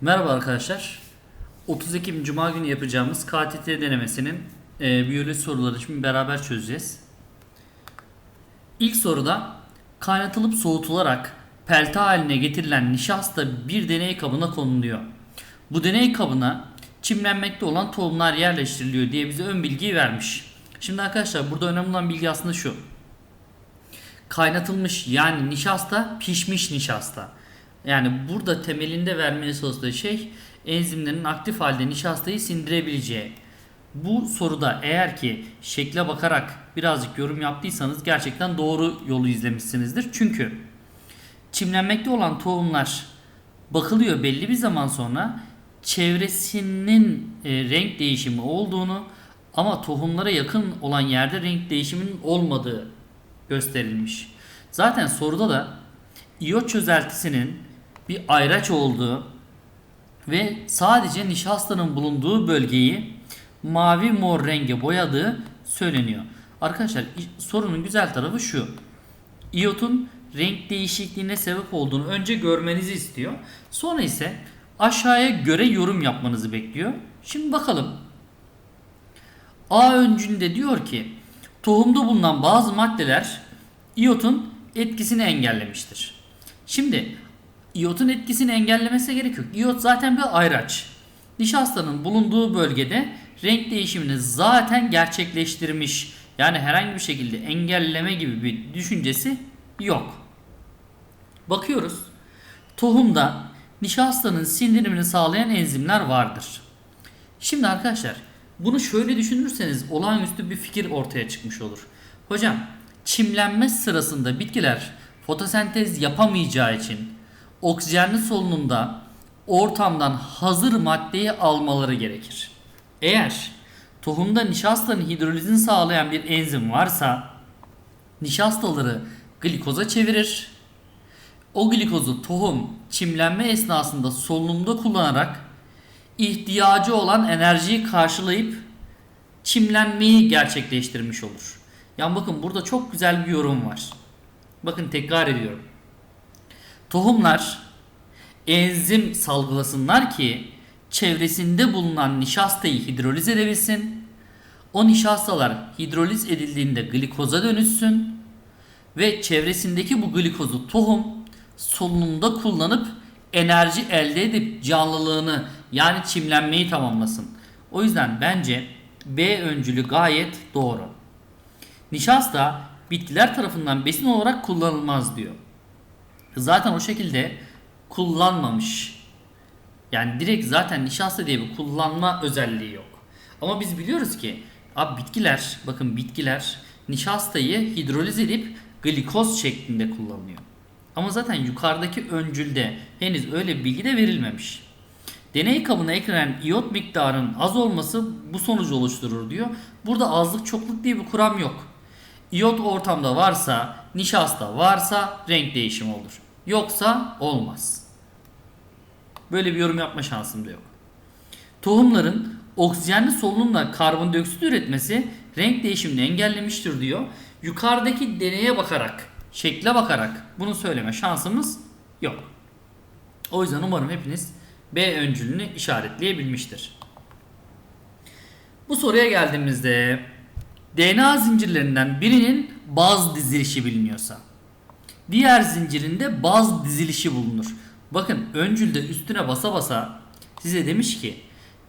Merhaba arkadaşlar. 30 Ekim Cuma günü yapacağımız KTT denemesinin e, biyoloji soruları şimdi beraber çözeceğiz. İlk soruda kaynatılıp soğutularak pelte haline getirilen nişasta bir deney kabına konuluyor. Bu deney kabına çimlenmekte olan tohumlar yerleştiriliyor diye bize ön bilgiyi vermiş. Şimdi arkadaşlar burada önemli olan bilgi aslında şu. Kaynatılmış yani nişasta pişmiş nişasta. Yani burada temelinde vermeye çalıştığı şey enzimlerin aktif halde nişastayı sindirebileceği. Bu soruda eğer ki şekle bakarak birazcık yorum yaptıysanız gerçekten doğru yolu izlemişsinizdir. Çünkü çimlenmekte olan tohumlar bakılıyor belli bir zaman sonra çevresinin e, renk değişimi olduğunu ama tohumlara yakın olan yerde renk değişiminin olmadığı gösterilmiş. Zaten soruda da iyot çözeltisinin bir ayraç olduğu ve sadece nişastanın bulunduğu bölgeyi mavi mor renge boyadığı söyleniyor. Arkadaşlar sorunun güzel tarafı şu. İyotun renk değişikliğine sebep olduğunu önce görmenizi istiyor. Sonra ise aşağıya göre yorum yapmanızı bekliyor. Şimdi bakalım. A öncünde diyor ki tohumda bulunan bazı maddeler iyotun etkisini engellemiştir. Şimdi iyotun etkisini engellemesine gerek yok. İyot zaten bir ayraç. Nişastanın bulunduğu bölgede renk değişimini zaten gerçekleştirmiş. Yani herhangi bir şekilde engelleme gibi bir düşüncesi yok. Bakıyoruz. Tohumda nişastanın sindirimini sağlayan enzimler vardır. Şimdi arkadaşlar bunu şöyle düşünürseniz olağanüstü bir fikir ortaya çıkmış olur. Hocam çimlenme sırasında bitkiler fotosentez yapamayacağı için oksijenli solunumda ortamdan hazır maddeyi almaları gerekir. Eğer tohumda nişastanın hidrolizini sağlayan bir enzim varsa nişastaları glikoza çevirir. O glikozu tohum çimlenme esnasında solunumda kullanarak ihtiyacı olan enerjiyi karşılayıp çimlenmeyi gerçekleştirmiş olur. Yani bakın burada çok güzel bir yorum var. Bakın tekrar ediyorum. Tohumlar enzim salgılasınlar ki çevresinde bulunan nişastayı hidroliz edebilsin. O nişastalar hidroliz edildiğinde glikoza dönüşsün ve çevresindeki bu glikozu tohum solunumda kullanıp enerji elde edip canlılığını yani çimlenmeyi tamamlasın. O yüzden bence B öncülü gayet doğru. Nişasta bitkiler tarafından besin olarak kullanılmaz diyor. Zaten o şekilde kullanmamış. Yani direkt zaten nişasta diye bir kullanma özelliği yok. Ama biz biliyoruz ki abi bitkiler bakın bitkiler nişastayı hidroliz edip glikoz şeklinde kullanıyor. Ama zaten yukarıdaki öncülde henüz öyle bir bilgi de verilmemiş. Deney kabına eklenen iyot miktarının az olması bu sonucu oluşturur diyor. Burada azlık çokluk diye bir kuram yok. İyot ortamda varsa, nişasta varsa renk değişimi olur. Yoksa olmaz. Böyle bir yorum yapma şansım da yok. Tohumların oksijenli solunumla karbondioksit üretmesi renk değişimini engellemiştir diyor. Yukarıdaki deneye bakarak, şekle bakarak bunu söyleme şansımız yok. O yüzden umarım hepiniz B öncülünü işaretleyebilmiştir. Bu soruya geldiğimizde DNA zincirlerinden birinin baz dizilişi biliniyorsa diğer zincirinde baz dizilişi bulunur. Bakın öncülde üstüne basa basa size demiş ki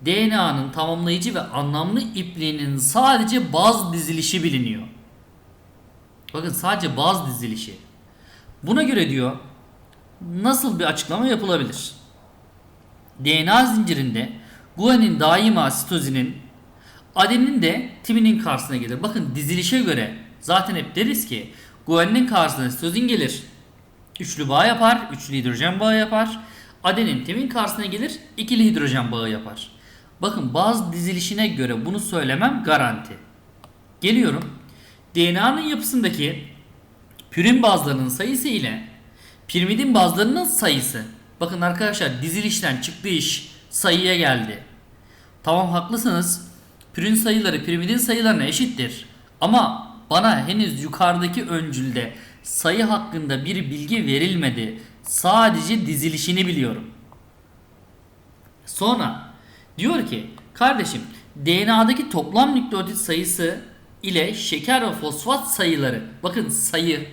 DNA'nın tamamlayıcı ve anlamlı ipliğinin sadece baz dizilişi biliniyor. Bakın sadece baz dizilişi. Buna göre diyor nasıl bir açıklama yapılabilir? DNA zincirinde guanin daima sitozinin adenin de timinin karşısına gelir. Bakın dizilişe göre zaten hep deriz ki guaninin karşısına sitozin gelir. Üçlü bağ yapar, üçlü hidrojen bağı yapar. Adenin timin karşısına gelir, ikili hidrojen bağı yapar. Bakın bazı dizilişine göre bunu söylemem garanti. Geliyorum. DNA'nın yapısındaki pürin bazlarının sayısı ile pirimidin bazlarının sayısı. Bakın arkadaşlar dizilişten çıktığı iş sayıya geldi. Tamam haklısınız. Pürin sayıları pirimidin sayılarına eşittir. Ama bana henüz yukarıdaki öncülde sayı hakkında bir bilgi verilmedi. Sadece dizilişini biliyorum. Sonra diyor ki kardeşim DNA'daki toplam nükleotit sayısı ile şeker ve fosfat sayıları bakın sayı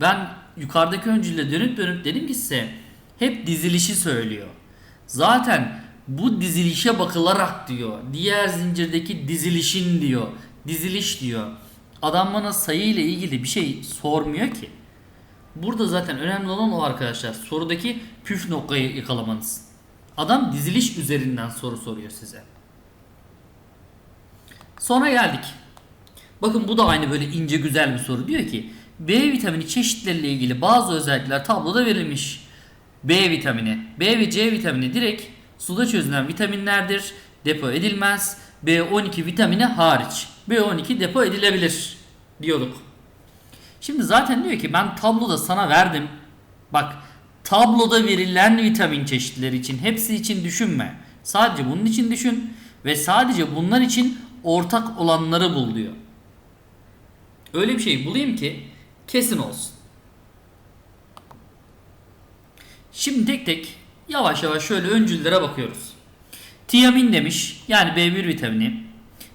ben yukarıdaki öncüyle dönüp dönüp dedim ki size hep dizilişi söylüyor. Zaten bu dizilişe bakılarak diyor. Diğer zincirdeki dizilişin diyor. Diziliş diyor. Adam bana sayı ile ilgili bir şey sormuyor ki. Burada zaten önemli olan o arkadaşlar. Sorudaki püf noktayı yakalamanız. Adam diziliş üzerinden soru soruyor size. Sonra geldik. Bakın bu da aynı böyle ince güzel bir soru. Diyor ki B vitamini çeşitleriyle ilgili bazı özellikler tabloda verilmiş. B vitamini, B ve C vitamini direkt suda çözülen vitaminlerdir. Depo edilmez. B12 vitamini hariç. B12 depo edilebilir diyorduk. Şimdi zaten diyor ki ben tabloda sana verdim. Bak tabloda verilen vitamin çeşitleri için hepsi için düşünme. Sadece bunun için düşün ve sadece bunlar için ortak olanları bul diyor. Öyle bir şey bulayım ki kesin olsun. Şimdi tek tek yavaş yavaş şöyle öncüllere bakıyoruz. Tiamin demiş yani B1 vitamini.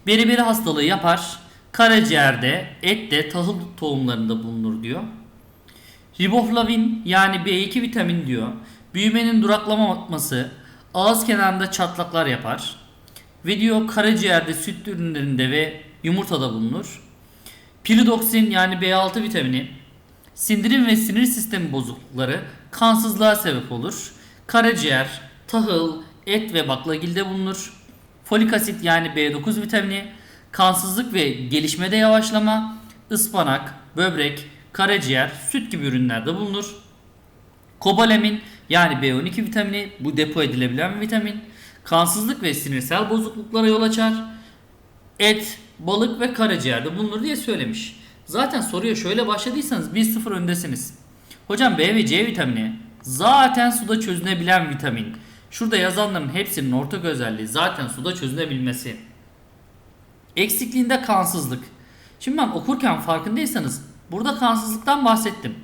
Beriberi hastalığı yapar. Karaciğerde, ette, tahıl tohumlarında bulunur diyor. Riboflavin yani B2 vitamin diyor. Büyümenin duraklamaması, ağız kenarında çatlaklar yapar. Ve diyor karaciğerde, süt ürünlerinde ve yumurtada bulunur. Piridoksin yani B6 vitamini sindirim ve sinir sistemi bozuklukları kansızlığa sebep olur. Karaciğer, tahıl, et ve baklagilde bulunur. Folik asit yani B9 vitamini kansızlık ve gelişmede yavaşlama, ıspanak, böbrek, karaciğer, süt gibi ürünlerde bulunur. Kobalamin yani B12 vitamini bu depo edilebilen bir vitamin. Kansızlık ve sinirsel bozukluklara yol açar. Et, balık ve karaciğerde bulunur diye söylemiş. Zaten soruya şöyle başladıysanız 1-0 öndesiniz. Hocam B ve C vitamini zaten suda çözünebilen vitamin. Şurada yazanların hepsinin ortak özelliği zaten suda çözünebilmesi. Eksikliğinde kansızlık. Şimdi ben okurken farkındaysanız burada kansızlıktan bahsettim.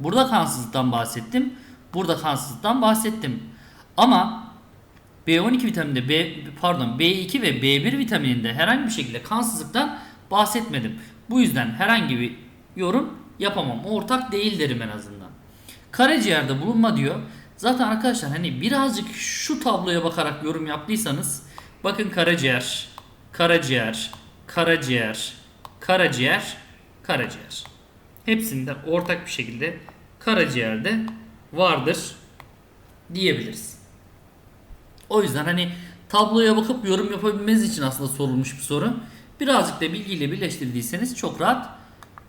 Burada kansızlıktan bahsettim. Burada kansızlıktan bahsettim. Ama B12 vitamininde B pardon B2 ve B1 vitamininde herhangi bir şekilde kansızlıktan bahsetmedim. Bu yüzden herhangi bir yorum yapamam. Ortak değil derim en azından. Karaciğerde bulunma diyor. Zaten arkadaşlar hani birazcık şu tabloya bakarak yorum yaptıysanız bakın karaciğer, karaciğer, karaciğer, karaciğer, karaciğer. Hepsinde ortak bir şekilde karaciğerde vardır diyebiliriz. O yüzden hani tabloya bakıp yorum yapabilmeniz için aslında sorulmuş bir soru. Birazcık da bilgiyle birleştirdiyseniz çok rahat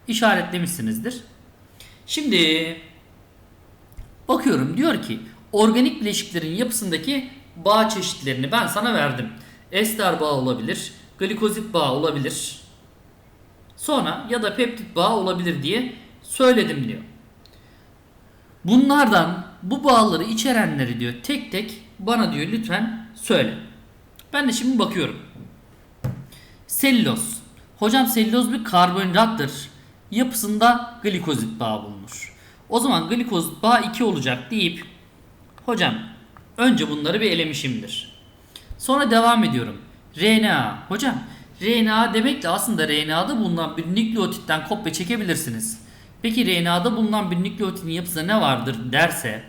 işaretlemişsinizdir. Şimdi bakıyorum diyor ki organik bileşiklerin yapısındaki bağ çeşitlerini ben sana verdim. Ester bağı olabilir, glikozit bağı olabilir. Sonra ya da peptit bağı olabilir diye söyledim diyor. Bunlardan bu bağları içerenleri diyor tek tek bana diyor lütfen söyle. Ben de şimdi bakıyorum. Selüloz. Hocam selüloz bir karbonhidrattır. Yapısında glikozit bağı bulunur. O zaman glikozit bağı 2 olacak deyip hocam önce bunları bir elemişimdir. Sonra devam ediyorum. RNA. Hocam RNA demek de aslında RNA'da bulunan bir nükleotitten kopya çekebilirsiniz. Peki RNA'da bulunan bir nükleotitin yapısında ne vardır derse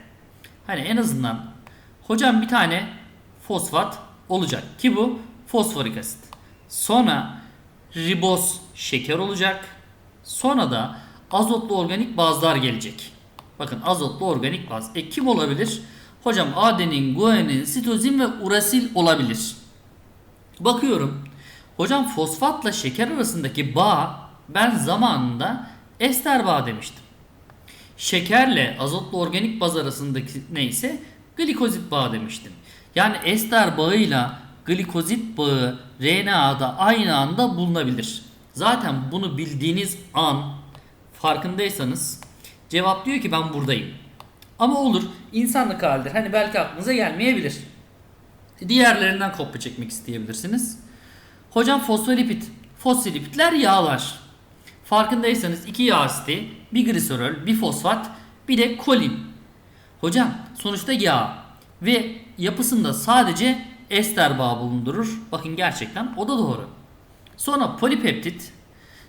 hani en azından hocam bir tane fosfat olacak ki bu fosforik asit. Sonra riboz şeker olacak. Sonra da azotlu organik bazlar gelecek. Bakın azotlu organik baz. E kim olabilir? Hocam adenin, guanin, sitozin ve urasil olabilir. Bakıyorum. Hocam fosfatla şeker arasındaki bağ ben zamanında ester bağ demiştim. Şekerle azotlu organik baz arasındaki neyse glikozit bağı demiştim. Yani ester bağıyla glikozit bağı RNA'da aynı anda bulunabilir. Zaten bunu bildiğiniz an farkındaysanız cevap diyor ki ben buradayım. Ama olur insanlık halidir. Hani belki aklınıza gelmeyebilir. Diğerlerinden kopya çekmek isteyebilirsiniz. Hocam fosfolipid. Fosfolipidler yağlar. Farkındaysanız iki yağ asidi, bir gliserol, bir fosfat, bir de kolin. Hocam sonuçta yağ. Ve yapısında sadece ester bağı bulundurur. Bakın gerçekten o da doğru. Sonra polipeptit.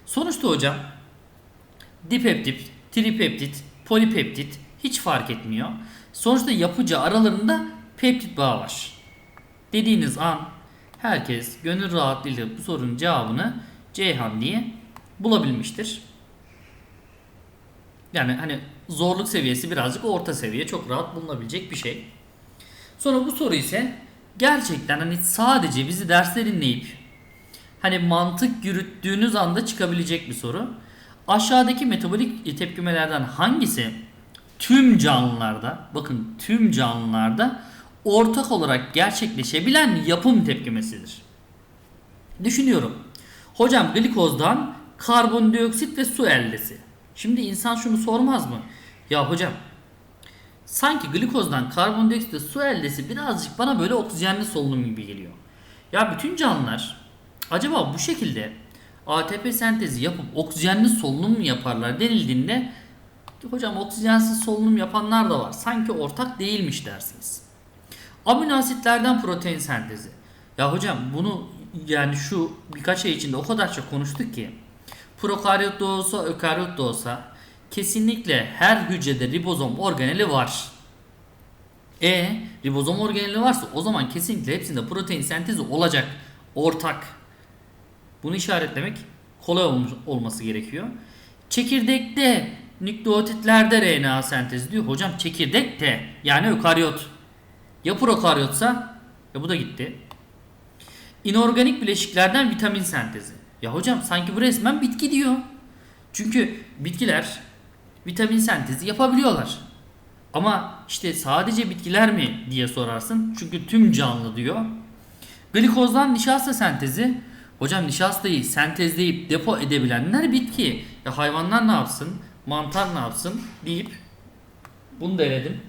Sonuçta hocam dipeptit, tripeptit, polipeptit hiç fark etmiyor. Sonuçta yapıcı aralarında peptit bağı var. Dediğiniz an herkes gönül rahatlığıyla bu sorunun cevabını Ceyhan diye bulabilmiştir. Yani hani zorluk seviyesi birazcık orta seviye çok rahat bulunabilecek bir şey. Sonra bu soru ise gerçekten hani sadece bizi dersler dinleyip hani mantık yürüttüğünüz anda çıkabilecek bir soru. Aşağıdaki metabolik tepkimelerden hangisi tüm canlılarda bakın tüm canlılarda ortak olarak gerçekleşebilen yapım tepkimesidir. Düşünüyorum. Hocam glikozdan karbondioksit ve su eldesi. Şimdi insan şunu sormaz mı? Ya hocam sanki glikozdan karbondioksit ve su eldesi birazcık bana böyle oksijenli solunum gibi geliyor. Ya bütün canlılar acaba bu şekilde ATP sentezi yapıp oksijenli solunum mu yaparlar denildiğinde hocam oksijensiz solunum yapanlar da var. Sanki ortak değilmiş dersiniz. Amino asitlerden protein sentezi. Ya hocam bunu yani şu birkaç ay içinde o kadar çok konuştuk ki prokaryot da olsa ökaryot da olsa kesinlikle her hücrede ribozom organeli var. E ribozom organeli varsa o zaman kesinlikle hepsinde protein sentezi olacak. Ortak. Bunu işaretlemek kolay olmuş, olması gerekiyor. Çekirdekte nükleotitlerde RNA sentezi diyor. Hocam çekirdekte yani ökaryot. Ya prokaryotsa ya bu da gitti. İnorganik bileşiklerden vitamin sentezi. Ya hocam sanki bu resmen bitki diyor. Çünkü bitkiler vitamin sentezi yapabiliyorlar. Ama işte sadece bitkiler mi diye sorarsın. Çünkü tüm canlı diyor. Glikozdan nişasta sentezi. Hocam nişastayı sentezleyip depo edebilenler bitki. Ya hayvanlar ne yapsın? Mantar ne yapsın? deyip bunu da eledim.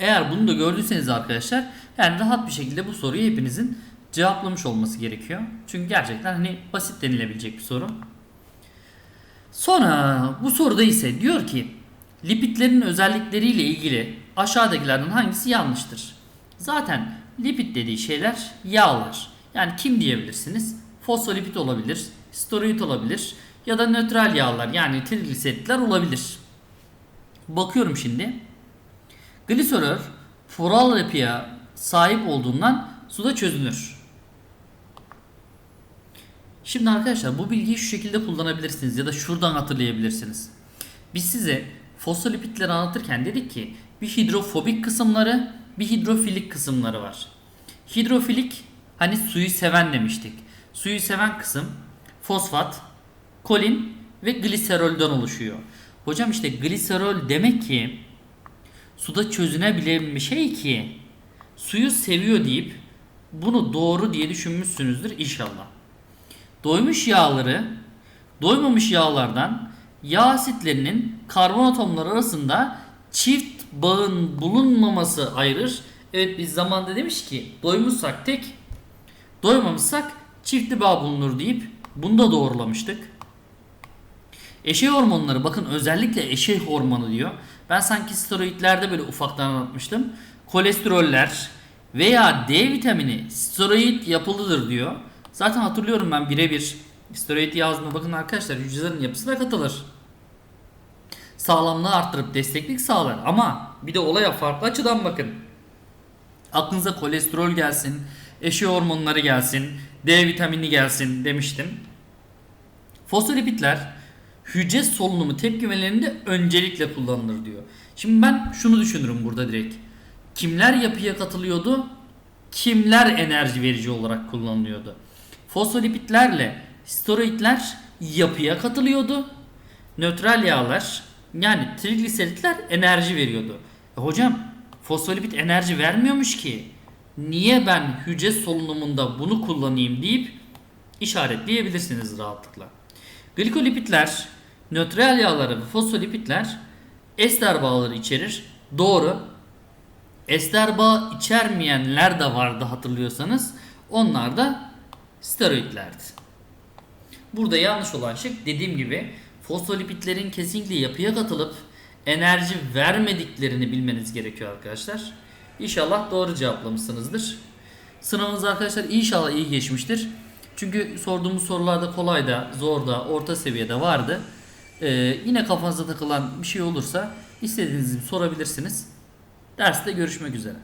Eğer bunu da gördüyseniz arkadaşlar yani rahat bir şekilde bu soruyu hepinizin cevaplamış olması gerekiyor. Çünkü gerçekten hani basit denilebilecek bir soru. Sonra bu soruda ise diyor ki lipidlerin özellikleriyle ilgili aşağıdakilerden hangisi yanlıştır? Zaten lipid dediği şeyler yağlar. Yani kim diyebilirsiniz? Fosfolipid olabilir, steroid olabilir ya da nötral yağlar yani trigliseritler olabilir. Bakıyorum şimdi. Gliserol floral yapıya sahip olduğundan suda çözünür. Şimdi arkadaşlar bu bilgiyi şu şekilde kullanabilirsiniz ya da şuradan hatırlayabilirsiniz. Biz size fosfolipidleri anlatırken dedik ki bir hidrofobik kısımları bir hidrofilik kısımları var. Hidrofilik hani suyu seven demiştik. Suyu seven kısım fosfat, kolin ve gliserolden oluşuyor. Hocam işte gliserol demek ki suda çözünebilen bir şey ki suyu seviyor deyip bunu doğru diye düşünmüşsünüzdür inşallah. Doymuş yağları doymamış yağlardan yağ asitlerinin karbon atomları arasında çift bağın bulunmaması ayırır. Evet biz zamanda demiş ki doymuşsak tek doymamışsak çiftli bağ bulunur deyip bunu da doğrulamıştık. Eşey hormonları bakın özellikle eşey hormonu diyor. Ben sanki steroidlerde böyle ufaktan anlatmıştım. Kolesteroller veya D vitamini steroid yapılıdır diyor. Zaten hatırlıyorum ben birebir steroid yazdığımda bakın arkadaşlar hücrelerin yapısına katılır. Sağlamlığı arttırıp desteklik sağlar ama bir de olaya farklı açıdan bakın. Aklınıza kolesterol gelsin, eşi hormonları gelsin, D vitamini gelsin demiştim. Fosfolipidler hücre solunumu tepkimelerinde öncelikle kullanılır diyor. Şimdi ben şunu düşünürüm burada direkt. Kimler yapıya katılıyordu? Kimler enerji verici olarak kullanılıyordu? Fosfolipidlerle steroidler yapıya katılıyordu. Nötral yağlar yani trigliseritler enerji veriyordu. E hocam fosfolipid enerji vermiyormuş ki. Niye ben hücre solunumunda bunu kullanayım deyip işaretleyebilirsiniz rahatlıkla. Glikolipidler, nötral yağları ve fosfolipidler ester bağları içerir. Doğru. Ester bağ içermeyenler de vardı hatırlıyorsanız. Onlar da steroidlerdi. Burada yanlış olan şey dediğim gibi fosfolipidlerin kesinlikle yapıya katılıp enerji vermediklerini bilmeniz gerekiyor arkadaşlar. İnşallah doğru cevaplamışsınızdır. Sınavınız arkadaşlar inşallah iyi geçmiştir. Çünkü sorduğumuz sorularda kolay da, zor da, orta seviyede vardı. Ee, yine kafanıza takılan bir şey olursa istediğiniz gibi sorabilirsiniz. Derste görüşmek üzere.